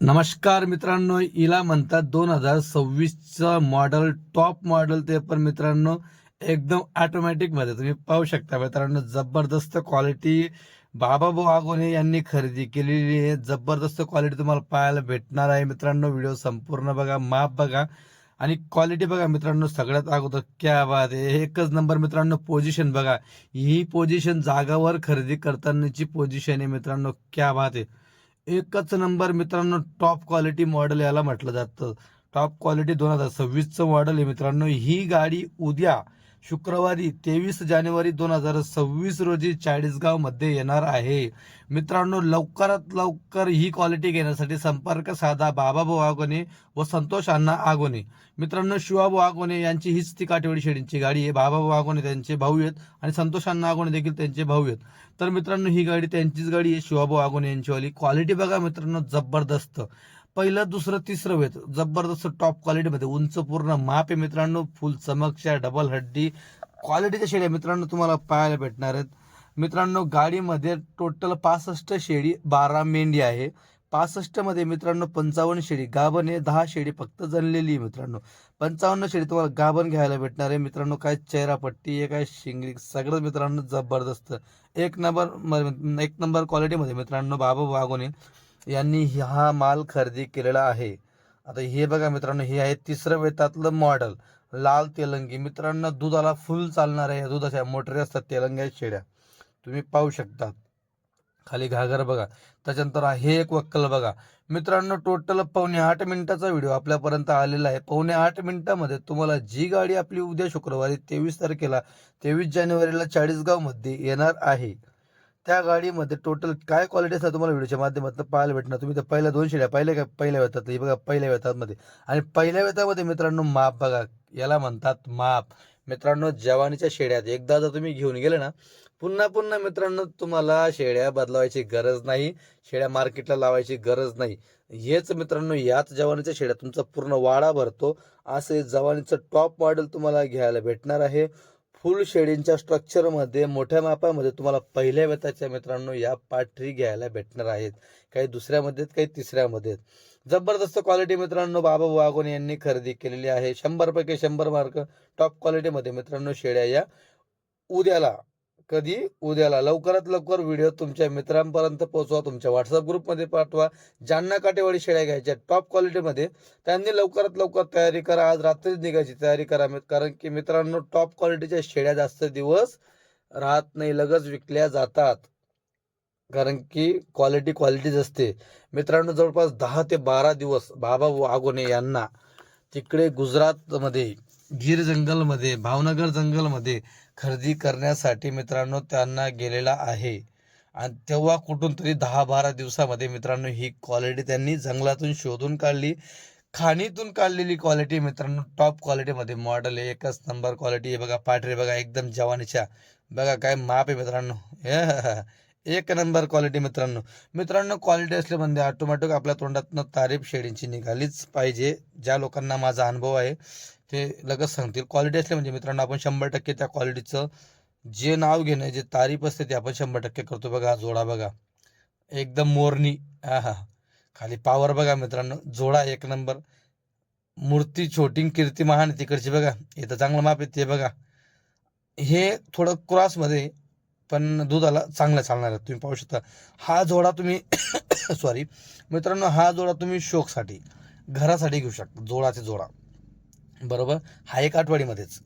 नमस्कार मित्रांनो हिला म्हणतात दोन हजार सव्वीसचं मॉडेल टॉप मॉडेल ते पण मित्रांनो एकदम ऑटोमॅटिकमध्ये तुम्ही पाहू शकता मित्रांनो जबरदस्त क्वालिटी बाबाभाऊ आगोने यांनी खरेदी केलेली आहे. जबरदस्त क्वालिटी तुम्हाला पाहायला भेटणार आहे मित्रांनो. व्हिडिओ संपूर्ण बघा माप बघा. आणि क्वालिटी बघा मित्रांनो सगळ्यात अगोदर क्या बात आहे. एकच नंबर मित्रांनो पोझिशन बघा. ही पोझिशन जागावर खरेदी करतानाची पोझिशन आहे मित्रांनो. क्या बात आहे. एकच नंबर मित्रांनो टॉप क्वालिटी मॉडेल याला म्हटलं जातं. टॉप क्वालिटी दोन हजार सव्वीसचं मॉडेल आहे मित्रांनो. ही गाडी उद्या शुक्रवारी तेवीस जानेवारी दोन हजार सव्वीस रोजी चाळीसगावमध्ये येणार आहे. मित्रांनो लवकरात लवकर ही क्वालिटी घेण्यासाठी संपर्क साधा बाबाभाऊ आगोने व संतोष अण्णा आगोने. मित्रांनो शिवाभाऊ आगोने यांची हीच ती काटेवाडी शेडींची गाडी आहे. बाबाभाऊ आगोने त्यांचे भाऊ आहेत आणि संतोष अण्णा आगोने देखील त्यांचे भाऊ आहेत. तर मित्रांनो ही गाडी त्यांचीच गाडी आहे. शिवाभाऊ आगोने यांचीवाली क्वालिटी बघा मित्रांनो जबरदस्त. पहिलं दुसरं तिसरं वेत. जबरदस्त टॉप क्वालिटीमध्ये उंच पूर्ण माप आहे मित्रांनो. फुल चमकच्या डबल हड्डी. क्वालिटीच्या शेळ्या मित्रांनो तुम्हाला पाहायला भेटणार आहेत. मित्रांनो गाडीमध्ये टोटल पासष्ट शेळी बारा मेंढी आहे. पासष्टमध्ये मित्रांनो पंचावन्न शेळी गाभण हे दहा शेळी फक्त जनलेली आहे मित्रांनो. पंचावन्न शेळी तुम्हाला गाभण घ्यायला भेटणार आहे. मित्रांनो काय चेहरापट्टी आहे काय शिंगडी सगळं मित्रांनो जबरदस्त. एक नंबर एक नंबर क्वालिटीमध्ये मित्रांनो बाबा वागोने यांनी हा माल खरेदी केलेला आहे. आता हे बघा मित्रांनो हे आहे तिसरं वेतातलं मॉडेल लाल तेलंगी. मित्रांनो दुधाला फुल चालणार आहे दुधाच्या. मोटरी असतात तेलंग्या शेड्या. तुम्ही पाहू शकता. खाली घागर बघा. त्याच्यानंतर हे एक वक्कल बघा. मित्रांनो टोटल पावणे आठ मिनिटाचा व्हिडिओ आपल्यापर्यंत आलेला आहे. पावणे आठ मिनिटामध्ये तुम्हाला जी गाडी आपली उद्या शुक्रवारी तेवीस तारखेला तेवीस जानेवारीला चाळीसगावमध्ये येणार आहे. त्या गाडीमध्ये टोटल काय क्वालिटी असतात तुम्हाला व्हिडिओच्या माध्यमातून पाहायला भेटणार? तुम्ही तर पहिल्या दोन शेड्या पहिल्या काय पहिल्या वेतात ही बघा पहिल्या वेतामध्ये आणि पहिल्या वेतामध्ये मित्रांनो माप बघा याला म्हणतात माप. मित्रांनो जवानीच्या शेड्यात एकदा जर तुम्ही घेऊन गेले ना पुन्हा पुन्हा मित्रांनो तुम्हाला शेळ्या बदलवायची गरज नाही शेड्या मार्केटला लावायची गरज नाही. हेच मित्रांनो याच जवानीच्या शेड्या तुमचा पूर्ण वाडा भरतो. असे जवानीचं टॉप मॉडेल तुम्हाला घ्यायला भेटणार आहे. फुल शेडिंगच्या स्ट्रक्चरमध्ये मोठ्या मापामध्ये तुम्हाला पहिल्या वेताच्या मित्रांनो या पाठरी घ्यायला भेटणार आहेत. काही दुसऱ्यामध्ये काही तिसऱ्यामध्ये आहेत. जबरदस्त क्वालिटी मित्रांनो बाबा वागोने यांनी खरेदी केलेली आहे. शंभरपैकी शंभर मार्क टॉप क्वालिटीमध्ये मित्रांनो शेड्या या. उद्याला कधी? उद्याला. लवकरात लवकर व्हिडिओ तुमच्या मित्रांपर्यंत पोहोचवा. तुमच्या व्हॉट्सअप ग्रुपमध्ये पाठवा. ज्यांना काटेवाडी शेळ्या घ्यायच्या टॉप क्वालिटीमध्ये त्यांनी लवकरात लवकर तयारी करा. आज रात्रीच निघायची तयारी करा कारण की मित्रांनो टॉप क्वालिटीच्या शेळ्या जास्त दिवस राहत नाही लगेच विकल्या जातात. कारण की क्वालिटी क्वालिटीच असते. मित्रांनो जवळपास दहा ते बारा दिवस बाबा आगोने यांना तिकडे गुजरातमध्ये गीर जंगलमध्ये भावनगर जंगलमध्ये खरेदी करण्यासाठी मित्रांनो त्यांना गेलेला आहे. आणि तेव्हा कुठून तरी दहा बारा दिवसामध्ये मित्रांनो ही क्वालिटी त्यांनी जंगलातून शोधून काढली. खाणीतून काढलेली क्वालिटी मित्रांनो टॉप क्वालिटीमध्ये मॉडेल आहे. एकच नंबर क्वालिटी आहे. बघा पाठरे बघा एकदम जवानीच्या. बघा काय माप आहे मित्रांनो. एक नंबर क्वालिटी मित्रांनो. मित्रांनो क्वालिटी असले म्हणजे ऑटोमॅटिक आपल्या तोंडातनं तारीफ शेडींची निघालीच पाहिजे. ज्या लोकांना माझा अनुभव आहे ते लगेच सांगतील. क्वालिटी असले म्हणजे मित्रांनो आपण शंभर टक्के त्या क्वालिटीचं जे नाव घेणं जे तारीफ असते ते आपण शंभर टक्के करतो. बघा जोडा बघा. एकदम मोरणी हा हा खाली पावर बघा मित्रांनो. जोडा एक नंबर. मूर्ती छोटी कीर्ती महान तिकडची बघा. इथं चांगलं माप येते बघा. हे थोडं क्रॉसमध्ये पण दुधाला चांगला चालणार आहे. तुम्ही पाहू शकता. हा जोडा तुम्ही सॉरी मित्रांनो हा जोडा तुम्ही शोकसाठी घरासाठी घेऊ शकता. जोडाचे जोडा. बरोबर? हा एक आठवडीमध्येच.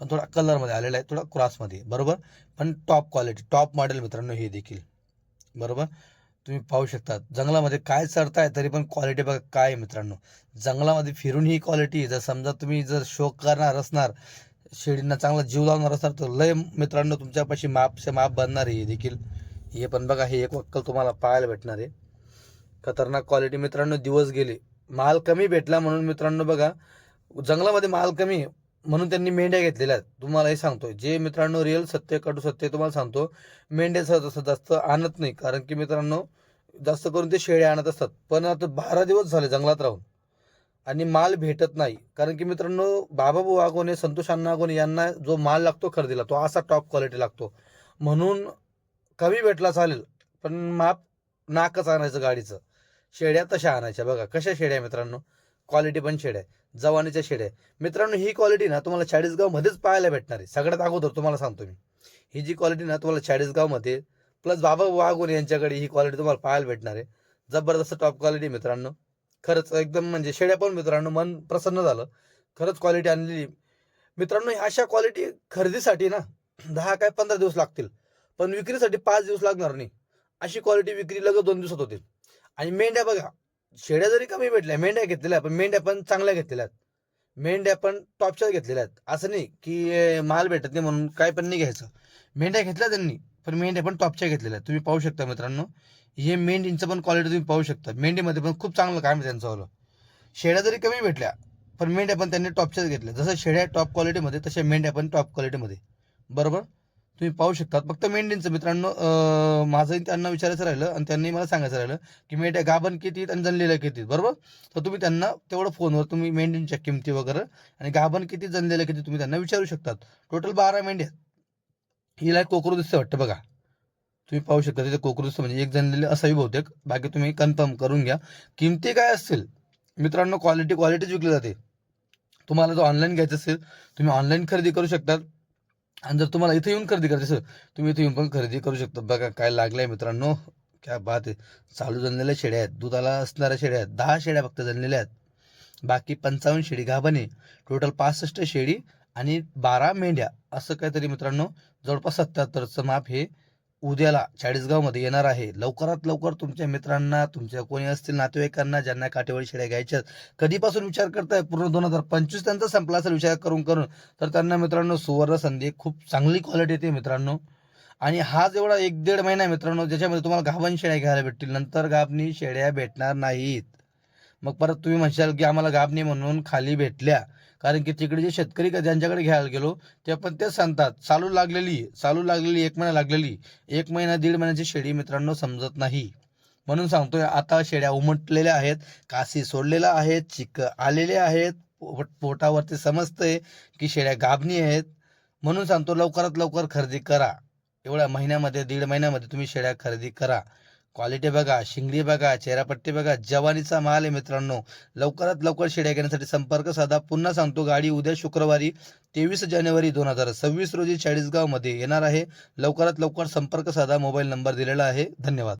पण थोडा कलरमध्ये आलेला आहे थोडा क्रॉसमध्ये बरोबर? पण टॉप क्वालिटी टॉप मॉडेल मित्रांनो हे देखील. बरोबर? तुम्ही पाहू शकता. जंगलामध्ये काय चढताय तरी पण क्वालिटी बघा काय मित्रांनो. जंगलामध्ये फिरून ही क्वालिटी जर समजा तुम्ही जर शोक करणार असणार शेळींना चांगला जीव लावणार असाल तर लय मित्रांनो तुमच्यापाशी मापसे माप बनणार आहे देखील. हे पण बघा हे एक वक्कल तुम्हाला पाहायला भेटणार आहे. खतरनाक क्वालिटी मित्रांनो दिवस गेले. माल कमी भेटला म्हणून मित्रांनो बघा जंगलामध्ये माल कमी आहे, म्हणून त्यांनी मेंढ्या घेतलेल्या आहेत. तुम्हाला हे सांगतो जे मित्रांनो रिअल सत्य कटू सत्य तुम्हाला सांगतो मेंढ्या सहज असं जास्त आणत नाही. कारण की मित्रांनो जास्त करून ते शेळ्या आणत असतात. पण आता बारा दिवस झाले जंगलात राहून. आणि माल भेटत नाही. कारण की मित्रांनो बाबाभाऊ आगोने संतोष अण्णा आगोने यांना जो माल लागतो खरेदीला तो असा टॉप क्वालिटी लागतो. म्हणून कमी भेटला चालेल पण माप नाकच आणायचं गाडीचं. शेड्या तशा आणायच्या बघा. कशा शेड्या आहे मित्रांनो? क्वालिटी पण शेड्या आहे जवानीच्या शेड्या आहे मित्रांनो ही क्वालिटी ना तुम्हाला चाळीसगावमध्येच पाहायला भेटणार आहे. सगळ्यात अगोदर तुम्हाला सांगतो मी. ही जी क्वालिटी ना तुम्हाला चाळीसगावमध्ये प्लस बाबा वाघून यांच्याकडे ही क्वालिटी तुम्हाला पाहायला भेटणार आहे. जबरदस्त टॉप क्वालिटी मित्रांनो. खरंच एकदम म्हणजे शेड्या पण मित्रांनो मन प्रसन्न झालं. खरंच क्वालिटी आणलेली. मित्रांनो ह्या अशा क्वालिटी खरेदीसाठी ना दहा काय पंधरा दिवस लागतील. पण विक्रीसाठी पाच दिवस लागणार नाही. अशी क्वालिटी विक्री लगेच दोन दिवसात होतील. आणि मेंढ्या बघा शेड्या जरी कमी भेटल्या मेंढ्या घेतलेल्या पण मेंढ्या पण चांगल्या घेतलेल्या आहेत. मेंढ्या पण टॉपच्या घेतलेल्या आहेत. असं नाही की माल भेटत नाही म्हणून काय पण नाही घ्यायचं. मेंढ्या घेतल्या त्यांनी. पण मेंढ्या पण टॉपच्या घेतलेल्या आहेत. तुम्ही पाहू शकता मित्रांनो. हे मेंढींचं पण क्वालिटी तुम्ही पाहू शकता. मेंढीमध्ये पण खूप चांगलं काम आहे त्यांचं वालं. शेड्या जरी कमी भेटल्या पण मेंढ्या पण त्यांनी टॉपच्याच घेतल्या. जसं शेड्या टॉप क्वालिटीमध्ये तशा मेंढ्या पण टॉप क्वालिटीमध्ये बरोबर? तुम्ही पाहू शकता फक्त मेंढींचं मित्रांनो माझं माझंही त्यांना विचारायचं राहिलं आणि त्यांनी मला सांगायचं राहिलं की मेंढ्या गाभण किती आणि जनलेल्या किती बरोबर? तर तुम्ही त्यांना तेवढं फोनवर तुम्ही मेंढींच्या किमती वगैरे आणि गाभण किती जनलेल्या किती तुम्ही त्यांना विचारू शकतात. टोटल बारा मेंढ्या आहेत. हिला एक कोकरू दिसतं वाटतं बघा. तुम्ही पाहू शकता तिथे कोकरू दिसतं म्हणजे एक जनलेले असावी बहुतेक. बाकी तुम्ही कन्फर्म करून घ्या. किमती काय असतील? मित्रांनो क्वालिटी क्वालिटीच विकली जाते. तुम्हाला जर ऑनलाईन घ्यायचं असेल तुम्ही ऑनलाईन खरेदी करू शकतात. आणि जर तुम्हाला इथे येऊन खरेदी करायचं असेल तुम्ही इथे येऊन पण खरेदी करू शकता बघा काय लागलंय मित्रांनो. क्या बात आहे. चालू जणलेल्या शेड्या आहेत. दुधाला असणाऱ्या शेड्या आहेत. दहा शेड्या फक्त जणलेल्या आहेत. बाकी पंचावन्न शेळी गाभाने टोटल पासष्ट शेळी आणि बारा मेंढ्या. असं काहीतरी मित्रांनो जवळपास सत्याहत्तरचं माप हे उद्याला चाळीसगावमध्ये येणार आहे. लवकरात लवकर तुमच्या मित्रांना तुमच्या कोणी असतील नातेवाईकांना ज्यांना काटेवाडी शेड्या घ्यायच्या आहेत, कधीपासून विचार करताय? पूर्ण दोन हजार पंचवीस त्यांचा संपला असेल विचार करून करून. तर त्यांना मित्रांनो सुवर्ण संधी खूप चांगली क्वालिटी येते मित्रांनो. आणि हा जेवढा एक दीड महिना मित्रांनो ज्याच्यामध्ये तुम्हाला गाभण शेळ्या घ्यायला भेटतील. नंतर गाभणी शेळ्या भेटणार नाहीत. मग परत तुम्ही म्हणशाल की आम्हाला गाभणी म्हणून खाली भेटल्या. कारण की तिकडे जे शेतकरी का ज्यांच्याकडे घ्यायला गेलो ते पण तेच सांगतात चालू लागलेली चालू लागलेली एक महिना लागलेली एक महिना दीड महिन्याची शेळी मित्रांनो समजत नाही. म्हणून सांगतोय आता शेड्या उमटलेल्या आहेत कासी सोडलेल्या आहेत चिक आलेले आहेत पोटावरती समजतंय की शेड्या गाभणी आहेत. म्हणून सांगतो लवकरात लवकर खरेदी करा. एवढ्या महिन्यामध्ये दीड महिन्यामध्ये तुम्ही शेळ्या खरेदी करा. क्वालिटी बघा शिंगडी बघा चेहरापट्टी बघा जवानीचा माल आहे मित्रांनो. लवकरात लवकर शिड्या घेण्यासाठी संपर्क साधा. पुन्हा सांगतो गाडी उद्या शुक्रवारी तेवीस जानेवारी दोन हजार सव्वीस रोजी चाळीसगावमध्ये येणार आहे. लवकरात लवकर संपर्क साधा. मोबाईल नंबर दिलेला आहे. धन्यवाद.